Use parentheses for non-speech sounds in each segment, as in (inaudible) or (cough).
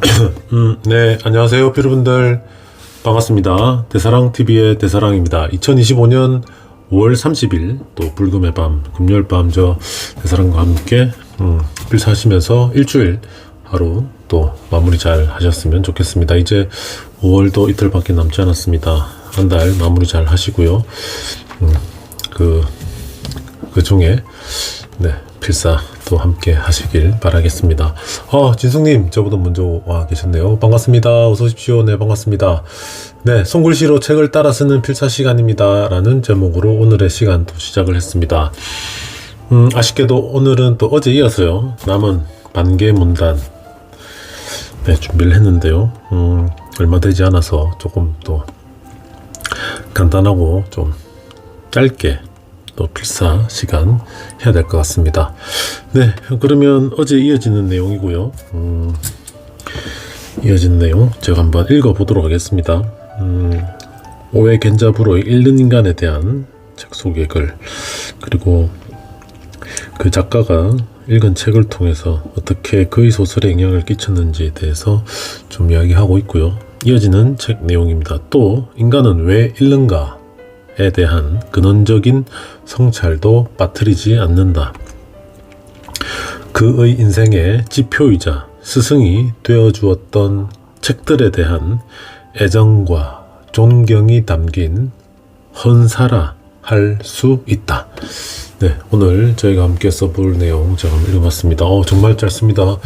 (coughs) 음, 네, 안녕하세요, 여러분들. 반갑습니다. 대사랑TV의 대사랑입니다. 2025년 5월 30일, 또 불금의 밤, 금요일 밤, 저 대사랑과 함께, 음, 필사하시면서 일주일 하루 또 마무리 잘 하셨으면 좋겠습니다. 이제 5월도 이틀밖에 남지 않았습니다. 한 달 마무리 잘 하시고요. 음, 그, 그 중에, 네, 필사 또 함께 하시길 바라겠습니다. 어, 진숙님, 저보다 먼저 와 계셨네요. 반갑습니다. 어서 오십시오. 네, 반갑습니다. 네, 손글씨로 책을 따라 쓰는 필사 시간입니다. 라는 제목으로 오늘의 시간 또 시작을 했습니다. 음, 아쉽게도 오늘은 또 어제 이어서요. 남은 반개 문단. 네, 준비를 했는데요. 음, 얼마 되지 않아서 조금 또 간단하고 좀 짧게 또 필사 시간 해야 될 것 같습니다. 네, 그러면 어제 이어지는 내용이고요. 음, 이어지는 내용 제가 한번 읽어보도록 하겠습니다. 음, 오해 견자부로의 읽는 인간에 대한 책 소개 글 그리고 그 작가가 읽은 책을 통해서 어떻게 그의 소설에 영향을 끼쳤는지에 대해서 좀 이야기하고 있고요. 이어지는 책 내용입니다. 또 인간은 왜 읽는가 에 대한 근원적인 성찰도 빠뜨리지 않는다. 그의 인생의 지표이자 스승이 되어 주었던 책들에 대한 애정과 존경이 담긴 헌사라 할 수 있다. 네, 오늘 저희가 함께 써볼 내용 제가 읽어봤습니다. 어, 정말 짧습니다.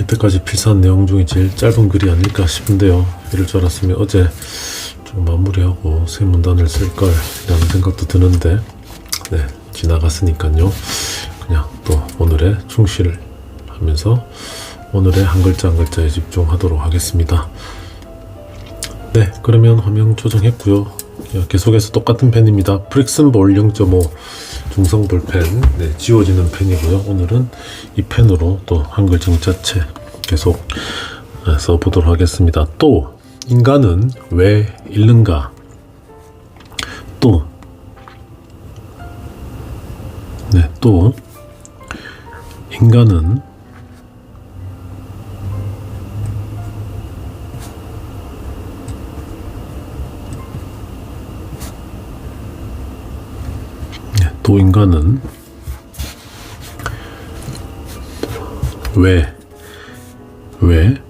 이때까지 필사한 내용 중에 제일 짧은 글이 아닐까 싶은데요. 이럴 줄 알았으면 어제 좀 마무리하고 새 문단을 쓸 걸이라는 생각도 드는데, 네, 지나갔으니까요. 그냥 또 오늘의 충실을 하면서 오늘의 한 글자 한 글자에 집중하도록 하겠습니다. 네, 그러면 화면 조정했고요. 예, 계속해서 똑같은 펜입니다. 프릭슨 볼 0.5 중성 볼펜, 네, 지워지는 펜이고요. 오늘은 이 펜으로 또 한글 정자체 계속 네, 써보도록 하겠습니다. 또 인간은 왜 읽는가? 또 네, 또 인간은 네, 또 인간은 왜, 왜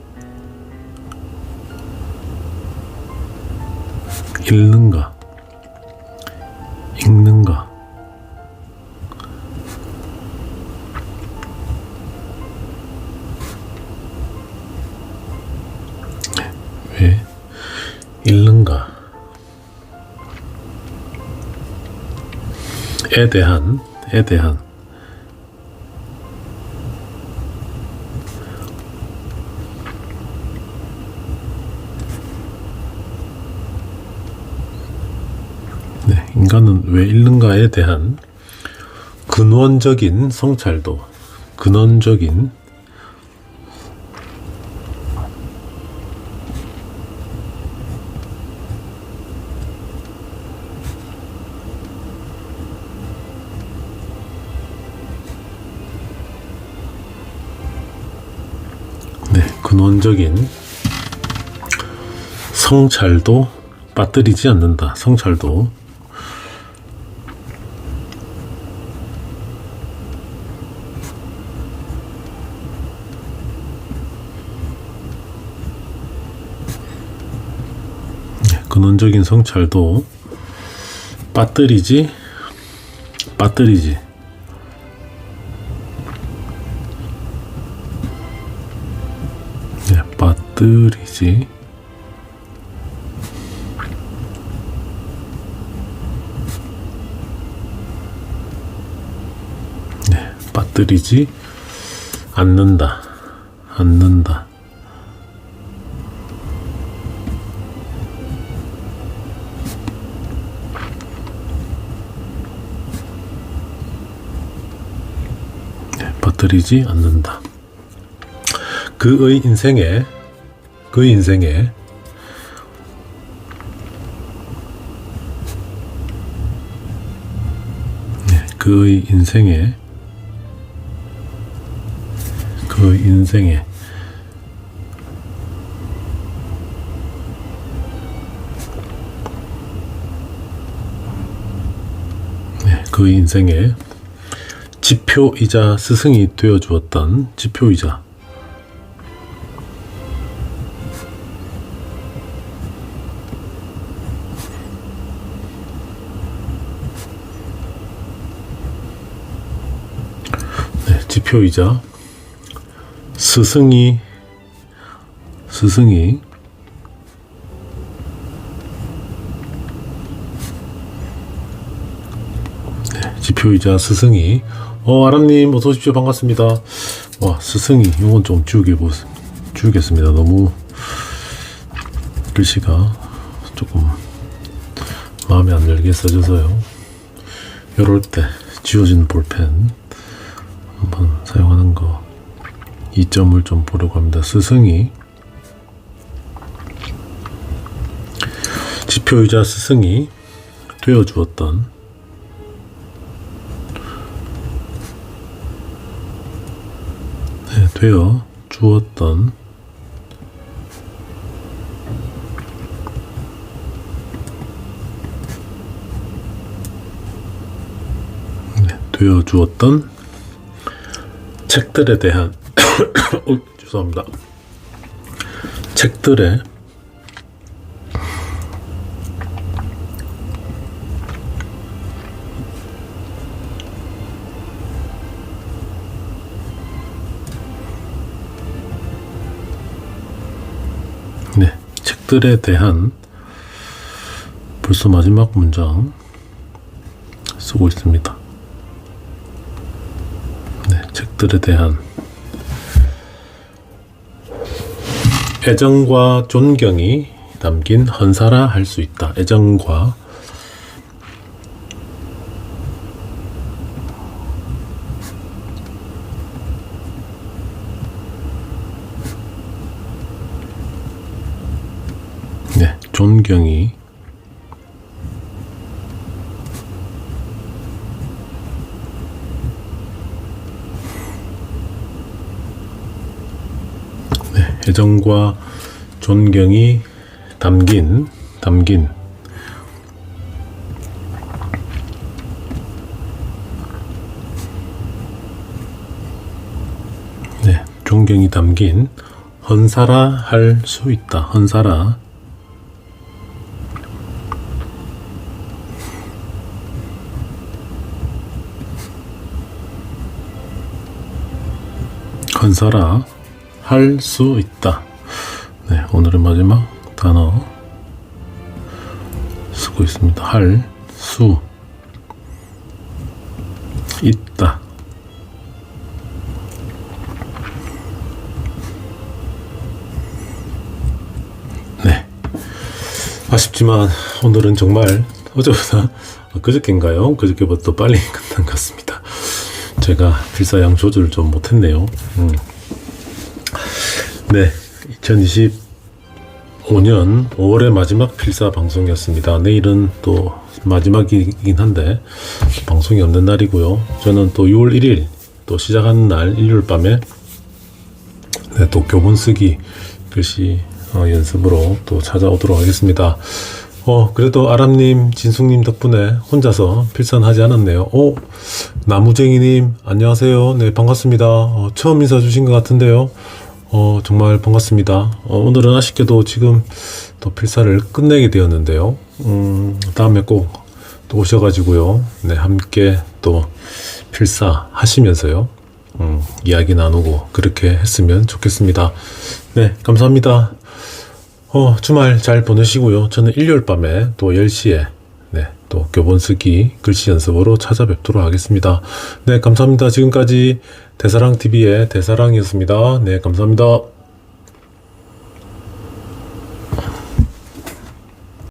읽는가, 읽는가, 왜? 읽는가, 에 대한, 에 대한 네, 인간은 왜 읽는가에 대한 근원적인 성찰도, 근원적인 네, 근원적인 성찰도 빠뜨리지 않는다. 성찰도 네, 근원적인 성찰도 빠뜨리지 빠뜨리지. 네, 빠뜨리지. 네, 빠뜨리지 않는다. 않는다 드리지 않는다. 그의 인생에 그의 인생에 네, 그의 인생에 그의 인생에 네, 그의 인생에 지표이자 스승이 되어 주었던 지표이자. 네, 지표이자. 스승이 스승이. 지표이자 스승이 어 아람님 어서 오십시오. 반갑습니다. 와 스승이 이건 좀 지우개 보 지우겠습니다. 너무 글씨가 조금 마음에 안 들게 써져서요. 요럴 때 지워진 볼펜 한번 사용하는 거 이점을 좀 보려고 합니다. 스승이. 지표이자 스승이 되어 주었던 네, 되어 주었던 네, 되어 주었던 책들에 대한 (coughs) 어, 죄송합니다. 책들의 책들에 대한 벌써 마지막 문장 쓰고 있습니다. 네, 책들에 대한 애정과 존경이 담긴 헌사라 할 수 있다. 애정과 네, 존경이 네, 애정과 존경이 담긴 담긴 네, 존경이 담긴 헌사라 할 수 있다. 헌사라 헌사라 할 수 있다. 네, 오늘의 마지막 단어 쓰고 있습니다. 할 수 있다. 네. 아쉽지만 오늘은 정말 어제보다 (laughs) 그저께인가요? 그저께보다 빨리 (laughs) 끝난 것 같습니다. 제가 필사양 조절을 좀 못했네요. 음. 네, 2025년 5월의 마지막 필사 방송이었습니다. 내일은 또 마지막이긴 한데 방송이 없는 날이고요. 저는 또 6월 1일 또 시작하는 날 일요일 밤에 네, 또 교본 쓰기 글씨 어, 연습으로 또 찾아오도록 하겠습니다. 어, 그래도 아람님, 진숙님 덕분에 혼자서 필산하지 않았네요. 오, 나무쟁이님, 안녕하세요. 네, 반갑습니다. 어, 처음 인사 주신 것 같은데요. 어, 정말 반갑습니다. 어, 오늘은 아쉽게도 지금 또 필사를 끝내게 되었는데요. 음, 다음에 꼭 또 오셔가지고요. 네, 함께 또 필사 하시면서요. 음, 이야기 나누고 그렇게 했으면 좋겠습니다. 네, 감사합니다. 어, 주말 잘 보내시고요. 저는 일요일 밤에 또 10시에 네, 또 교본 쓰기 글씨 연습으로 찾아뵙도록 하겠습니다. 네, 감사합니다. 지금까지 대사랑TV의 대사랑이었습니다. 네, 감사합니다.